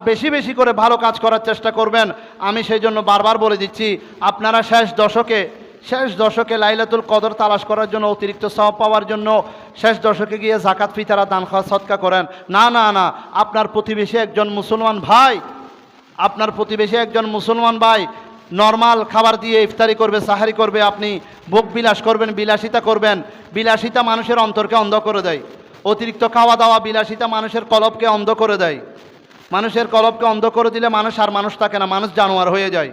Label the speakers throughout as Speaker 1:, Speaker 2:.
Speaker 1: বেশি বেশি করে ভালো কাজ করার চেষ্টা করবেন। আমি সেই জন্য বারবার বলে দিচ্ছি, আপনারা শেষ দশকে শেষ দশকে লাইলাতুল কদর তালাশ করার জন্য, অতিরিক্ত সব পাওয়ার জন্য শেষ দশকে গিয়ে জাকাত ফিতারা, দান খাওয়া সৎকা করেন। না না না, আপনার প্রতিবেশী একজন মুসলমান ভাই, আপনার প্রতিবেশী একজন মুসলমান ভাই নর্মাল খাবার দিয়ে ইফতারি করবে, সাহারি করবে, আপনি ভোগ বিলাস করবেন, বিলাসিতা করবেন, বিলাসিতা মানুষের অন্তরকে অন্ধ করে দেয়। অতিরিক্ত খাওয়া দাওয়া, বিলাসিতা মানুষের কলবকে অন্ধ করে দেয়। মানুষের কলবকে অন্ধ করে দিলে মানুষ আর মানুষ থাকে না, মানুষ জানোয়ার হয়ে যায়।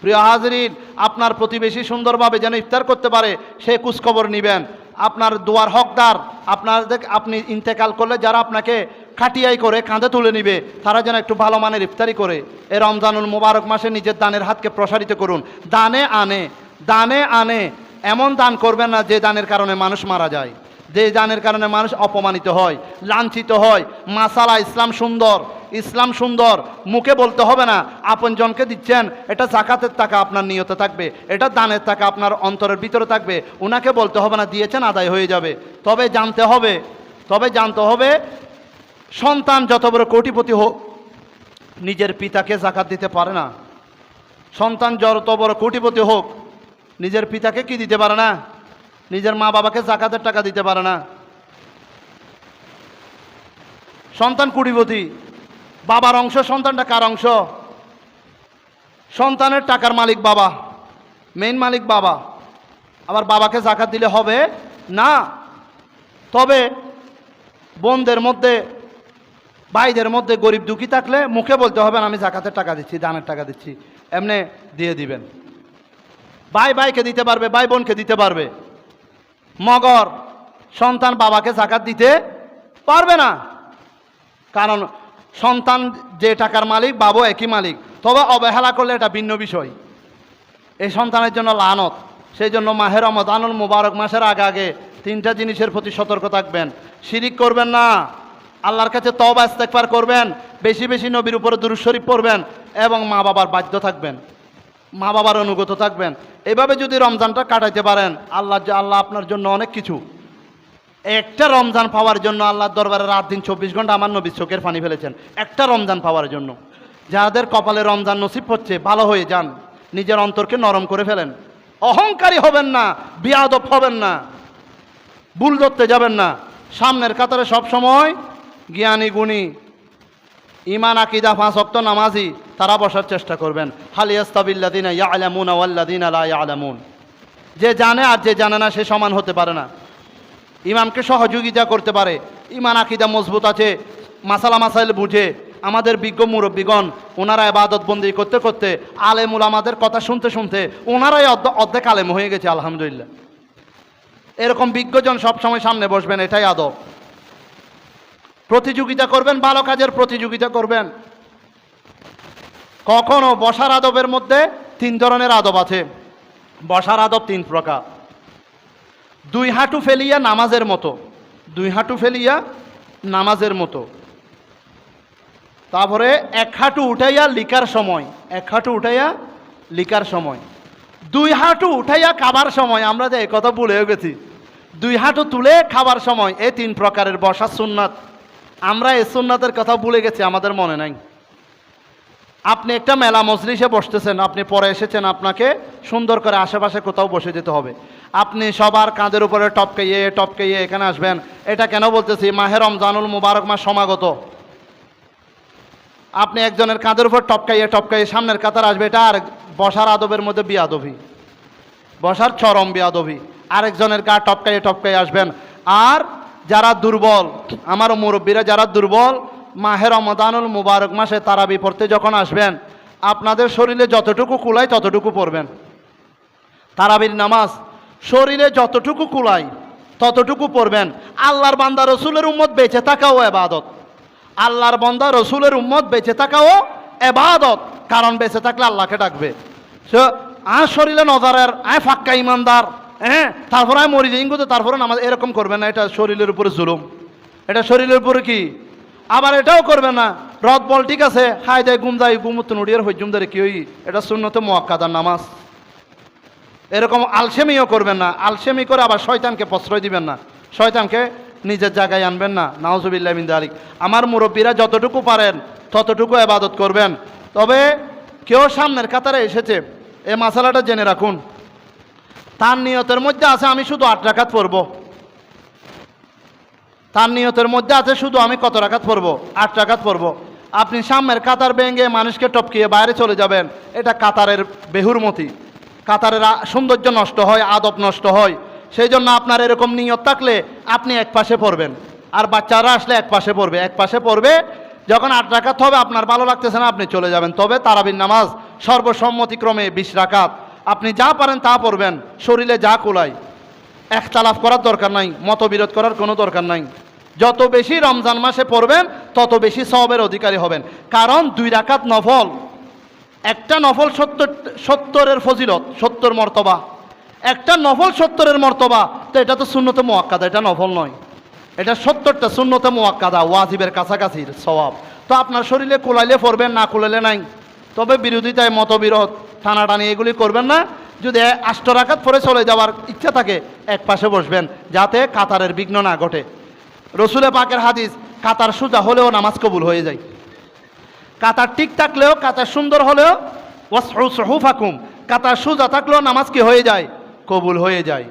Speaker 1: প্রিয় হাজরিন, আপনার প্রতিবেশী সুন্দরভাবে যেন ইফতার করতে পারে, সে কুচখবর নিবেন। আপনার দোয়ার হকদার, আপনাদের আপনি ইন্তেকাল করলে যারা আপনাকে খাটিয়াই করে, কাঁধে তুলে নিবে, তারা যেন একটু ভালো মানের ইফতারি করে। এ রমজানুল মোবারক মাসে নিজের দানের হাতকে প্রসারিত করুন। দানে আনে দানে আনে, এমন দান করবেন না যে দানের কারণে মানুষ মারা যায়। যে দানের কারণে মানুষ অপমানিত হয়, লাঞ্ছিত হয়। মাসালা ইসলাম সুন্দর। ইসলাম সুন্দর, মুখে বলতে হবে না, আপনজনকে দিচ্ছেন, এটা জাকাতের টাকা আপনার নিয়তে থাকবে, এটা দানের টাকা আপনার অন্তরের ভিতরে থাকবে ওনাকে বলতে হবে না, দিয়েছেন, আদায় হয়ে যাবে। তবে জানতে হবে, তবে জানতে হবে, সন্তান যত বড় কোটিপতি হোক, নিজের পিতাকে জাকাত দিতে পারে না। সন্তান যত বড় কোটিপতি হোক, নিজের পিতাকে কি দিতে পারে না? নিজের মা বাবাকে জাকাতের টাকা দিতে পারে না। সন্তান কোটিপতি বাবার অংশ, সন্তানটা কার অংশ? সন্তানের টাকার মালিক বাবা মেইন মালিক বাবা। আবার বাবাকে জাকাত দিলে হবে? না। তবে বোনদের মধ্যে, ভাইদের মধ্যে গরিব দুঃখী থাকলে মুখে বলতে হবে, আমি জাকাতের টাকা দিচ্ছি, দানের টাকা দিচ্ছি। এমনি দিয়ে দিবেন। ভাই ভাইকে দিতে পারবে, ভাই বোনকে দিতে পারবে। মগর, সন্তান বাবাকে জাকাত দিতে পারবে না। কারণ সন্তান যে টাকার মালিক, বাবু একই মালিক। তবে অবহেলা করলে এটা ভিন্ন বিষয়। এই সন্তানের জন্য লানত। সেই জন্য মাহের রমদানুল মুবারক মাসের আগে আগে তিনটা জিনিসের প্রতি সতর্ক থাকবেন। শিরিক করবেন না। আল্লাহর কাছে তবা ইস্তেকবার করবেন। বেশি বেশি নবীর উপরে দুরুশরীফ পড়বেন এবং মা বাবার বাধ্য থাকবেন। মা বাবার অনুগত থাকবেন। এভাবে যদি রমজানটা কাটাইতে পারেন, আল্লাহ আল্লাহ আপনার জন্য অনেক কিছু। একটা রমজান পাওয়ার জন্য আল্লাহর দরবারে রাত দিন চব্বিশ ঘণ্টা আমার নবী চোখের পানি ফেলেছেন। একটা রমজান পাওয়ার জন্য। যাদের কপালে রমজান নসিব হচ্ছে, ভালো হয়ে যান। নিজের অন্তরকে নরম করে ফেলেন। অহংকারী হবেন না, বিয়াদব হবেন না। ভুল ধরতে যাবেন না। সামনের কাতারে সব সময় জ্ঞানী, গুণী ইমান আকিদা অক্ত নামাজি, তারা বসার চেষ্টা করবেন। হালিয়াস্তাবিল্লাদিনা ইয়া আলামুন আওয়াল্লাদিন আলা ইয়া আলামুন যে জানে আর যে জানে না, সে সমান হতে পারে না। ইমামকে সহযোগিতা করতে পারে। ইমান, আকিদা মজবুত আছে, মাসালা মাসাইল বুঝে। আমাদের বিজ্ঞ মুরব্বীগণ, ওনারা এবাদত বন্দি করতে করতে আলেমুল আমাদের কথা শুনতে শুনতে ওনারাই অর্ধেক আলেম হয়ে গেছে, আলহামদুলিল্লাহ। এরকম বিজ্ঞজন সবসময় সামনে বসবেন, এটাই আদব। প্রতিযোগিতা করবেন, ভালো কাজের প্রতিযোগিতা করবেন। কখনো বসার আদবের মধ্যে তিন ধরনের আদব আছে। বসার আদব তিন প্রকার। দুই হাঁটু ফেলিয়া নামাজের মতো। দুই হাঁটু ফেলিয়া নামাজের মতো। তারপরে এক হাঁটু উঠাইয়া লিকার সময়, এক হাঁটু উঠাইয়া লিকার সময়। দুই হাঁটু উঠাইয়া খাবার সময়, আমরা যে কথা ভুলেও গেছি। দুই হাঁটু তুলে খাবার সময় এই তিন প্রকারের বসা সুন্নাত। আমরা এই সুন্নাতের কথা ভুলে গেছি, আমাদের মনে নাই। আপনি একটা মেলা মজলিসে বসতেছেন, আপনি পরে এসেছেন, আপনাকে সুন্দর করে আশেপাশে কোথাও বসে যেতে হবে। আপনি সবার কাঁধের উপরে টপকে ইয়ে টপকে ইয়ে এখানে আসবেন। এটা কেন বলতেছি? মাহে রমজানুল মুবারক মাস সমাগত। আপনি একজনের কাঁধের উপর টপকাইয়ে টপকাইয়ে সামনের কাতার আসবে, এটা আর বসার আদবের মধ্যে বিয়াদবি। বসার চরম বিয়াদবি। আরেকজনের গা টপকাইয়ে টপকাইয়ে আসবেন। আর যারা দুর্বল আমার মুরব্বীরা যারা দুর্বল, মাহে রমদানুল মুবারক মাসে তারাবি পড়তে যখন আসবেন, আপনাদের শরীরে যতটুকু কুলায় ততটুকু পড়বেন। তারাবির নামাজ শরীরে যতটুকু কুলাই ততটুকু পড়বেন। আল্লাহর বান্দা রসুলের উম্মত বেঁচে থাকাও এবাদত। আল্লাহর বান্দা রসুলের উম্মত বেঁচে থাকাও এবাদত। কারণ বেঁচে থাকলে আল্লাহকে ডাকবে। সে আর শরীরে নজরের আয় ফাক্কা ইমানদার হ্যাঁ তারপরে আমি মরি যাই কিন্তু তারপরে নামাজ এরকম করবেন না, এটা শরীরের উপরে জুলুম। এটা শরীরের উপরে কি? আবার এটাও করবে না রদ বল ঠিক আছে হাই দেয় গুম যায় গুমুত নুড়িয়ার হইজুম ধরে কি হই? এটা শূন্যতে মোয়াক্কাদার নামাজ। এরকম আলসেমিও করবেন না। আলসেমি করে আবার শয়তানকে প্রশ্রয় দিবেন না। শয়তানকে নিজের জায়গায় আনবেন না। নাওজুবিল্লাহ মিন আমার মুরব্বীরা যতটুকু পারেন, ততটুকু আবাদত করবেন। তবে কেউ সামনের কাতারে এসেছে, এই মশালাটা জেনে রাখুন। তার নিয়তের মধ্যে আছে, আমি শুধু আট রাখাত পড়ব। তার নিয়তের মধ্যে আছে, শুধু আমি কত রাখাত পড়ব? আট রাখাত পড়ব। আপনি সামনের কাতার ভেঙে মানুষকে টপকিয়ে বাইরে চলে যাবেন। এটা কাতারের বেহুরমতি। কাতারের সৌন্দর্য নষ্ট হয়, আদব নষ্ট হয়। সেই জন্য আপনার এরকম নিয়ত থাকলে আপনি এক পাশে পড়বেন। আর বাচ্চারা আসলে এক পাশে পড়বে। এক পাশে পড়বে, যখন আট রাখাত হবে, আপনার ভালো লাগতেছে না, আপনি চলে যাবেন। তবে তারাবির নামাজ সর্বসম্মতিক্রমে বিশ রাকাত। আপনি যা পারেন তা পড়বেন, শরীরে যা কোলায়। একতালাফ করার দরকার নাই, মতবিরোধ করার কোনো দরকার নাই। যত বেশি রমজান মাসে পড়বেন, তত বেশি সবের অধিকারী হবেন। কারণ দুই রাকাত নফল। একটা নফল সত্তর, সত্তরের ফজিলত, সত্তর মর্তবা। একটা নফল সত্তরের মর্তবা, তো এটা তো শূন্যতে মোয়াক্কাদা, এটা নফল নয়। এটা সত্তরটা শূন্যতে মোয়াক্কাদা, ওয়াজিবের কাছাকাছির স্বভাব তো আপনার শরীরে কোলাইলে পড়বেন, না কোলাইলে নাই? তবে বিরোধিতায় মতবিরোধ, টানাটানি এগুলি করবেন না। যদি আষ্ট রাখাত পরে চলে যাওয়ার ইচ্ছা থাকে, এক পাশে বসবেন, যাতে কাতারের বিঘ্ন না ঘটে। রসুলে পাকের হাদিস, কাতার সোজা হলেও নামাজ কবুল হয়ে যায়। কাতার ঠিক থাকলেও, কাতার সুন্দর হলেও, ওয়াসহু সহুফাকুম, কাতার সোজা থাকলেও নামাজ কি হয়ে যায়? কবুল হয়ে যায়।